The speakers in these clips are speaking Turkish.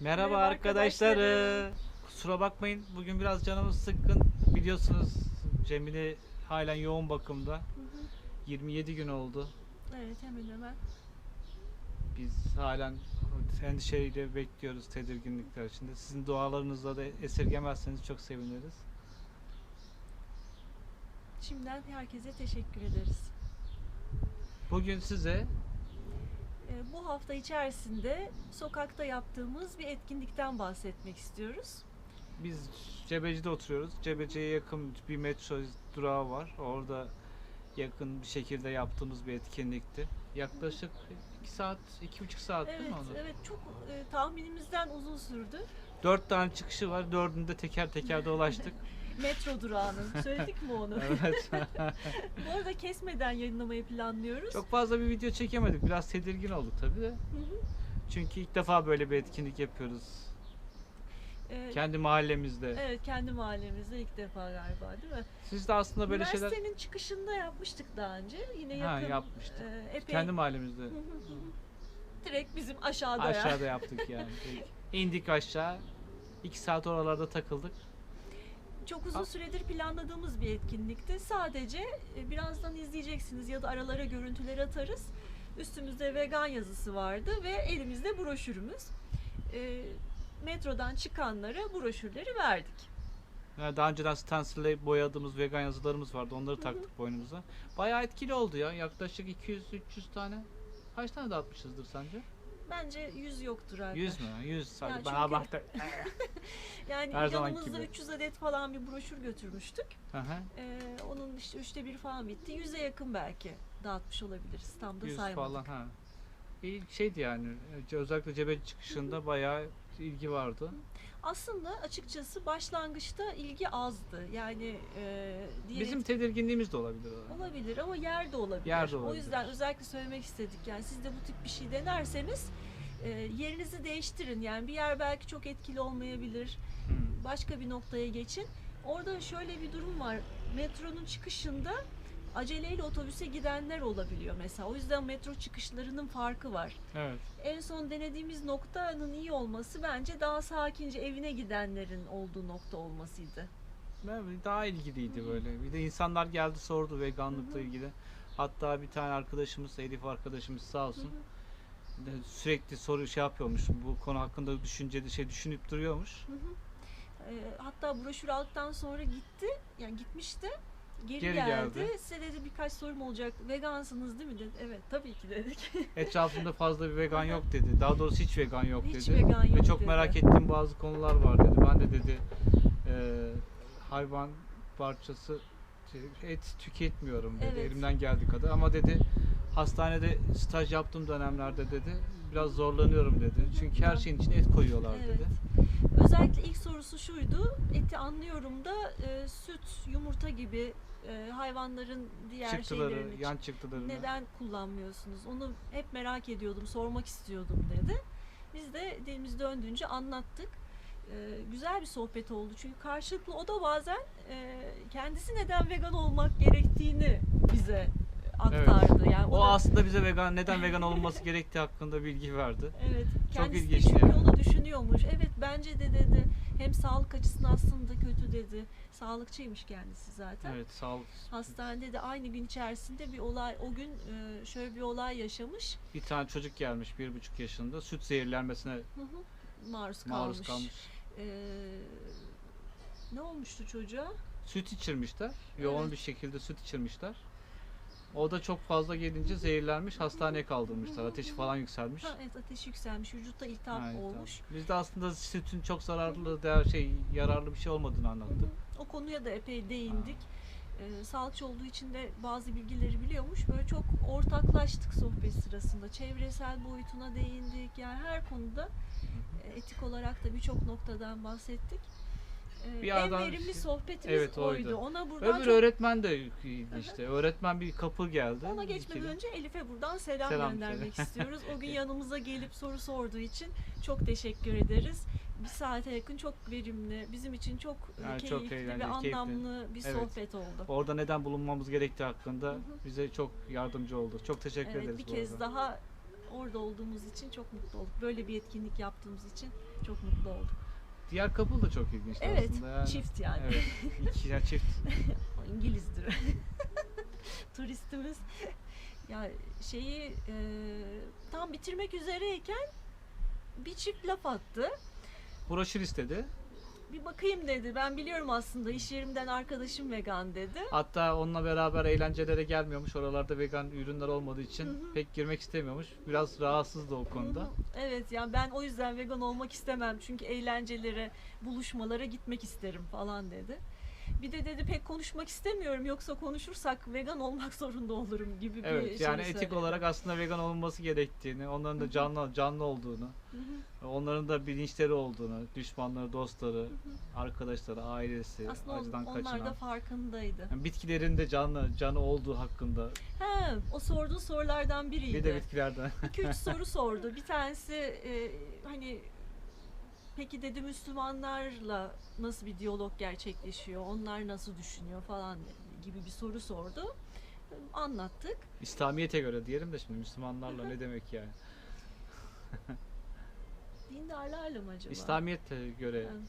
Merhaba, Merhaba arkadaşlar. Kusura bakmayın. Bugün biraz canımız sıkkın. Biliyorsunuz Cemile halen yoğun bakımda. Hı hı. 27 gün oldu. Evet hemen hemen. Biz halen endişeyle bekliyoruz tedirginlikler içinde. Sizin dualarınızla da esirgemezseniz çok seviniriz. Şimdiden herkese teşekkür ederiz. Bugün size bu hafta içerisinde sokakta yaptığımız bir etkinlikten bahsetmek istiyoruz. biz Cebeci'de oturuyoruz. Cebeci'ye yakın bir metro durağı var. Orada yakın bir şekilde yaptığımız bir etkinlikti. Yaklaşık 2 saat, 2,5 saat değil Evet, mi onu? evet çok e, tahminimizden uzun sürdü. Dört tane çıkışı var. Dördünde teker teker dolaştık. Metro durağının. Söyledik mi onu? evet. bu arada kesmeden yayınlamayı planlıyoruz. Çok fazla bir video çekemedik. Biraz tedirgin olduk tabii de. Hı hı. Çünkü ilk defa böyle bir etkinlik yapıyoruz. Ee, Kendi mahallemizde. Evet kendi mahallemizde ilk defa galiba değil mi? Siz de aslında böyle şeyler Üniversitenin çıkışında yapmıştık daha önce. Yine Ha, yakın. yapmıştık. e, epey kendi mahallemizde Hı hı hı. Direkt bizim aşağıda. ya. aşağıda yaptık yani. İndik aşağı. iki saat oralarda takıldık. Çok uzun Ha. süredir planladığımız bir etkinlikti. Sadece e, birazdan izleyeceksiniz ya da aralara görüntüler atarız. Üstümüzde vegan yazısı vardı ve elimizde broşürümüz. E, metrodan çıkanlara broşürleri verdik. Yani daha önceden stencil'le boyadığımız vegan yazılarımız vardı. Onları taktık boynumuza. Bayağı etkili oldu ya. Yaklaşık 200-300 tane. Kaç tane dağıtmışızdır sence? Bence 100 yoktur Alper. 100 mü? 100 sadece. Ya ben çünkü- abarttım. Yani Her yanımızda gibi. 300 adet falan bir broşür götürmüştük. Hı hı. E, onun işte üçte bir falan bitti. 100'e yakın belki dağıtmış olabiliriz. Tam da 100 saymadık. falan ha. İyi şeydi yani. Özellikle cebe çıkışında bayağı ilgi vardı. Aslında açıkçası başlangıçta ilgi azdı. Yani e, diğer Bizim tedirginliğimiz de olabilir. o. olabilir ama yer de olabilir. Yer de O olabilir. yüzden özellikle söylemek istedik. Yani siz de bu tip bir şey denerseniz e, yerinizi değiştirin. Yani bir yer belki çok etkili olmayabilir. Hmm. Başka bir noktaya geçin. Orada şöyle bir durum var. Metronun çıkışında aceleyle otobüse gidenler olabiliyor mesela. O yüzden metro çıkışlarının farkı var. Evet. En son denediğimiz noktanın iyi olması bence daha sakince evine gidenlerin olduğu nokta olmasıydı. Ben- Daha ilgiliydi böyle. Bir de insanlar geldi sordu veganlıkla ilgili. Hatta bir tane arkadaşımız, Elif arkadaşımız sağ olsun. Sürekli soru şey yapıyormuş. Bu konu hakkında düşünceli şey düşünüp duruyormuş. Ee, hatta broşür aldıktan sonra gitti. Yani gitmişti. Geri, Geri geldi. geldi. Size dedi birkaç sorum olacak. Vegansınız değil mi dedi. Evet tabii ki dedik. Etrafımda fazla bir vegan yok dedi. Daha doğrusu hiç vegan yok Hiç dedi. vegan Ve yok çok dedi. merak ettiğim bazı konular var dedi. Ben de dedi e, hayvan parçası şey, et tüketmiyorum dedi. Evet. Elimden geldiği kadar ama dedi hastanede staj yaptığım dönemlerde dedi biraz zorlanıyorum dedi. Çünkü her şeyin içine et koyuyorlar Evet. dedi. Özellikle ilk sorusu şuydu. Eti anlıyorum da e, süt, yumurta gibi e, hayvanların diğer Çıktıları, şeylerini yan çıktılarını. neden kullanmıyorsunuz? Onu hep merak ediyordum, sormak istiyordum dedi. Biz de dilimiz döndüğünce anlattık. Ee, güzel bir sohbet oldu çünkü karşılıklı o da bazen e, kendisi neden vegan olmak gerektiğini bize aktardı. Yani O da- aslında bize vegan neden vegan olunması gerektiği hakkında bilgi verdi. Evet. Kendisi de ilginçti çünkü yani. onu düşünüyormuş. Evet bence de dedi. Hem sağlık açısından aslında kötü dedi. Sağlıkçıymış kendisi zaten. Evet, sağ ol. Hastanede de aynı gün içerisinde bir olay, o gün e, şöyle bir olay yaşamış. Bir tane çocuk gelmiş bir buçuk yaşında süt zehirlenmesine Hı hı. Maruz kalmış. maruz kalmış. Ee, ne olmuştu çocuğa? Süt içirmişler. Yoğun Evet. bir şekilde süt içirmişler. O da çok fazla gelince zehirlenmiş, hastaneye kaldırmışlar. Ateşi falan yükselmiş. Ha, evet ateşi yükselmiş, vücutta iltihap Ha, tamam. olmuş. Biz de aslında sütün çok zararlı, değer şey yararlı bir şey olmadığını anlattık. O konuya da epey değindik. Ee, sağlıkçı olduğu için de bazı bilgileri biliyormuş. Böyle çok ortaklaştık sohbet sırasında. Çevresel boyutuna değindik. Yani her konuda e, etik olarak da birçok noktadan bahsettik. Bir en aradan- verimli sohbetimiz Evet, oydu. oydu. Ona buradan Öbür çok öğretmen de işte. Öğretmen bir kapı geldi. Ona geçmeden İkili. önce Elif'e buradan selam, Selam göndermek söyle. istiyoruz. O gün yanımıza gelip soru sorduğu için çok teşekkür ederiz. Bir saate yakın çok verimli, bizim için çok e, Yani çok keyifli ve eğlenceli, keyifli. anlamlı bir Evet. sohbet oldu. Orada neden bulunmamız gerektiği hakkında bize çok yardımcı oldu. Çok teşekkür Evet, ederiz bir kez arada. daha orada olduğumuz için çok mutlu olduk. Böyle bir etkinlik yaptığımız için çok mutlu olduk. Diğer couple da çok ilginç Evet, aslında. Yani. çift yani. Evet. İki ya çift. O İngilizdir. Turistimiz. Ya şeyi e, tam bitirmek üzereyken bir çift laf attı. Broşür istedi. Bir bakayım dedi. Ben biliyorum aslında iş yerimden arkadaşım vegan dedi. Hatta onunla beraber eğlencelere gelmiyormuş. Oralarda vegan ürünler olmadığı için pek girmek istemiyormuş. Biraz rahatsızdı o konuda. Evet yani ben o yüzden vegan olmak istemem. Çünkü eğlencelere, buluşmalara gitmek isterim falan dedi. Bir de dedi pek konuşmak istemiyorum yoksa konuşursak vegan olmak zorunda olurum gibi bir Evet şey yani etik söyledi. olarak aslında vegan olunması gerektiğini, onların da canlı canlı olduğunu, onların da bilinçleri olduğunu, düşmanları, dostları, arkadaşları, ailesi, Aslında on- acıdan onlar kaçınan. da farkındaydı. Yani bitkilerin de canlı canı olduğu hakkında. He, o sorduğu sorulardan biriydi. Bir de bitkilerden. 2-3 soru sordu. Bir tanesi e, hani peki dedi Müslümanlarla nasıl bir diyalog gerçekleşiyor? Onlar nasıl düşünüyor falan gibi bir soru sordu. Anlattık. İslamiyet'e göre diyelim de şimdi Müslümanlarla ne demek yani? Dindarlarla mı acaba? İslamiyet'e göre Yani,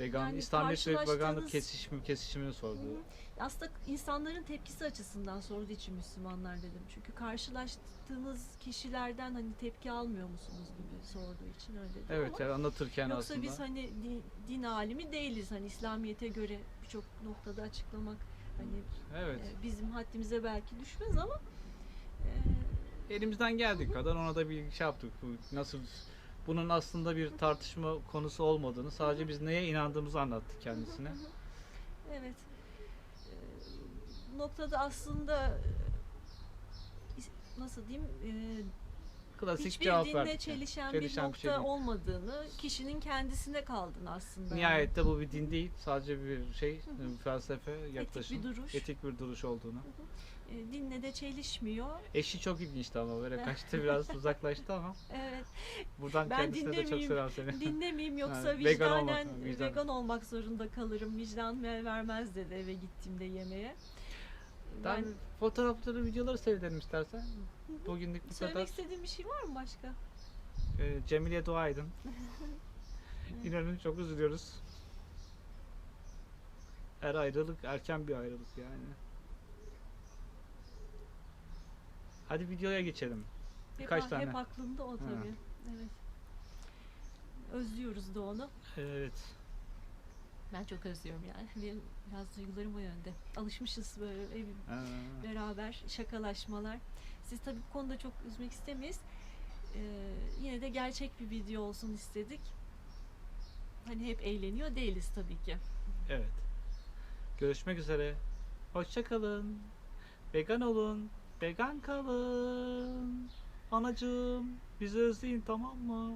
vegan, Yani İslamiyet ve veganlık kesişimi, kesişimini sordu. Hı. Aslında insanların tepkisi açısından sorduğu için Müslümanlar dedim. Çünkü karşılaştığınız kişilerden hani tepki almıyor musunuz gibi sorduğu için öyle dedim Evet ama yani anlatırken yoksa aslında. biz hani din, din alimi değiliz. Hani İslamiyet'e göre birçok noktada açıklamak hani Evet. e, bizim haddimize belki düşmez ama e, Elimizden geldiği kadar ona da bir şey yaptık. Nasıl bunun aslında bir tartışma konusu olmadığını, sadece biz neye inandığımızı anlattık kendisine. Evet. Ee, bu noktada aslında e, nasıl diyeyim e, Klasik hiçbir cevap dinle verdik. yani. çelişen, Çelişen bir bir şey nokta değil. olmadığını, kişinin kendisine kaldığını aslında. Nihayette bu bir din değil, sadece bir şey, bir felsefe, yaklaşım, bir duruş. etik bir duruş olduğunu. E, dinle de çelişmiyor. Eşi çok ilginçti ama böyle kaçtı biraz uzaklaştı ama Evet. buradan Ben kendisine de çok selam seni. Dinlemeyeyim yoksa vegan olmak, vicdanen ha, vicdan. vegan olmak zorunda kalırım. Vicdan vermez dedi eve gittiğimde yemeğe. Ben fotoğrafları, videoları seyredelim istersen. Bugünlük bu kadar. Söylemek istediğim bir şey var mı başka? Ee, Cemile Dua Aydın. İnanın çok üzülüyoruz. Her ayrılık erken bir ayrılık yani. Hadi videoya geçelim. Hep, Birkaç tane. hep aklımda o tabii. Evet. Özlüyoruz da onu. Evet. Ben çok özlüyorum yani. Benim biraz duygularım o yönde. Alışmışız böyle ev, beraber şakalaşmalar. Siz tabii bu konuda çok üzmek istemeyiz. Ee, yine de gerçek bir video olsun istedik. Hani hep eğleniyor değiliz tabii ki. evet. Görüşmek üzere. Hoşça kalın. Vegan olun. Vegan kalın. Anacığım bizi özleyin tamam mı?